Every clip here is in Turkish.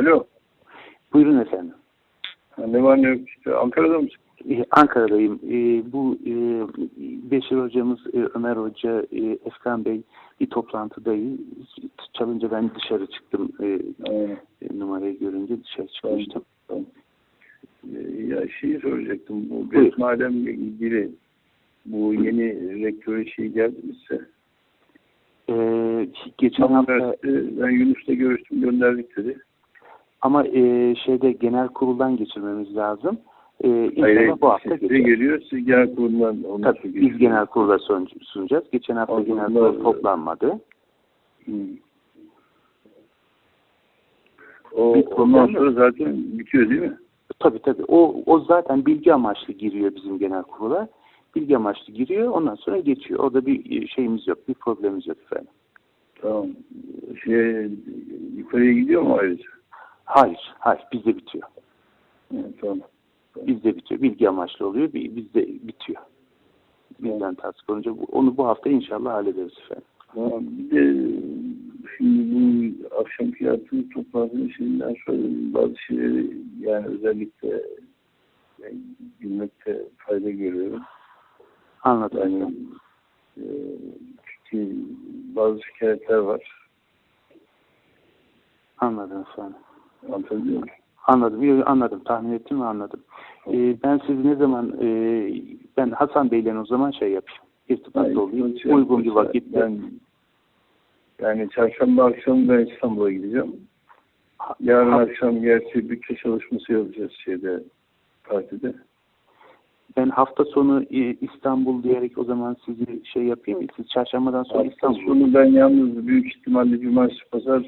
Alo. Buyurun efendim. Ne var ne yok işte. Ankara'da mısın? Ee, Ankara'dayım. Ee, bu e, Beşir hocamız, e, Ömer Hoca, e, Efkan Bey bir toplantıdayız. Çalınca ben dışarı çıktım. E, e, numarayı görünce dışarı çıkmıştım. Tamam. Ya şeyi soracaktım. Bu besmalemle ilgili bu yeni rektör şey geldi mi size? Ee, geçen hafta ben Yunus'la görüştüm gönderdik dedi. Ama e, şeyde genel kuruldan geçirmemiz lazım. E, inşallah bu hafta size geçer. geliyor. Siz genel kurulundan onu Tabii biz genel kurula sun- sunacağız. Geçen hafta Allah genel kurul toplanmadı. O, Bir ondan sonra zaten bitiyor değil mi? Tabii tabii. O, o zaten bilgi amaçlı giriyor bizim genel kurula. Bilgi amaçlı giriyor. Ondan sonra geçiyor. Orada bir şeyimiz yok. Bir problemimiz yok efendim. Tamam. Şey, yukarıya gidiyor mu ayrıca? Hayır. Hayır. Bizde bitiyor. Evet, tamam. Bizde bitiyor. Bilgi amaçlı oluyor. bi- Bizde bitiyor. Bizden tasdik olunca bu- onu bu hafta inşallah hallederiz efendim. Tamam. Bir de şimdi bu akşamki yaptığımız toplantının içinden sonra bazı şeyleri yani özellikle ben bilmekte fayda görüyorum. Anladım. Yani e, çünkü bazı şikayetler var. Anladım efendim. Anlatabiliyor muyum? Anladım. Anladım. Tahmin ettim ve anladım. Ee, ben sizi ne zaman e, ben Hasan Bey'le o zaman şey yapayım. İrtibatta olayım. şey Uygun bir vakitte. Ben, yani çarşamba akşam ben İstanbul'a gideceğim. Yarın Ha- akşam gerçi bütçe çalışması yapacağız şeyde partide. Ben hafta sonu e, İstanbul diyerek o zaman sizi şey yapayım? Siz çarşambadan sonra Hafta İstanbul. sonu ben yalnız büyük ihtimalle cumartesi pazar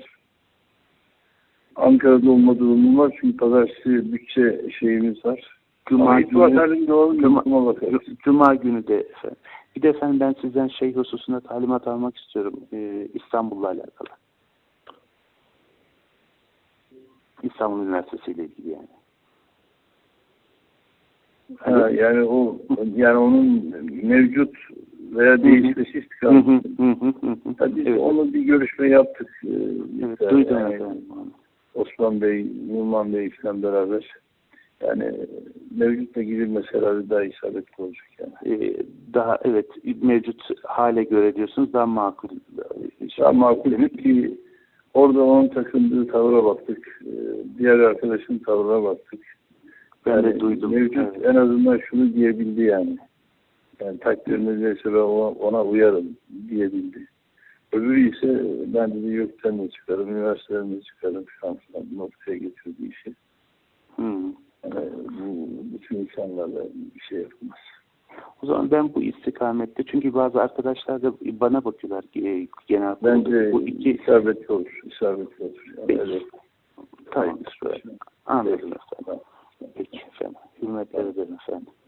Ankara'da olma durumum var. Çünkü pazartesi bütçe şeyimiz var. Cuma itibar günü-. Cuma- Cuma günü de efendim. Bir de efendim ben sizden şey hususunda talimat almak istiyorum. E, İstanbul'la alakalı. İstanbul Üniversitesi ile ilgili yani. Ha, yani o yani onun mevcut veya değişmesi istikamı. biz Evet, onu bir görüşme yaptık. Ee, evet, duydum yani efendim. Osman Bey, Numan Bey falan beraber. Yani mevcutla gidilmesi herhalde daha isabetli olacak yani. E, daha evet mevcut hale göre diyorsunuz daha makul. Daha makul ki orada onun takındığı tavra baktık. Ee, Diğer arkadaşın tavrına baktık. Ben de Yani duydum. Mevcut Evet. en azından şunu diyebildi yani. Yani ben ona, ona uyarım diyebildi. Öbürü ise ben dedi yurttan da çıkarım, üniversiteden de çıkarım falan filan noktaya getirdiği işi. Hı. Yani bu bütün insanlarla bir şey yapılmaz. O zaman ben bu istikamette çünkü bazı arkadaşlar da bana bakıyorlar e, genel. Bence bu iki isabetli olur, isabetli olur. Yani Peki. öyle tamamdır. Anladım efendim. Peki efendim. Hürmetler ederim efendim. Evet.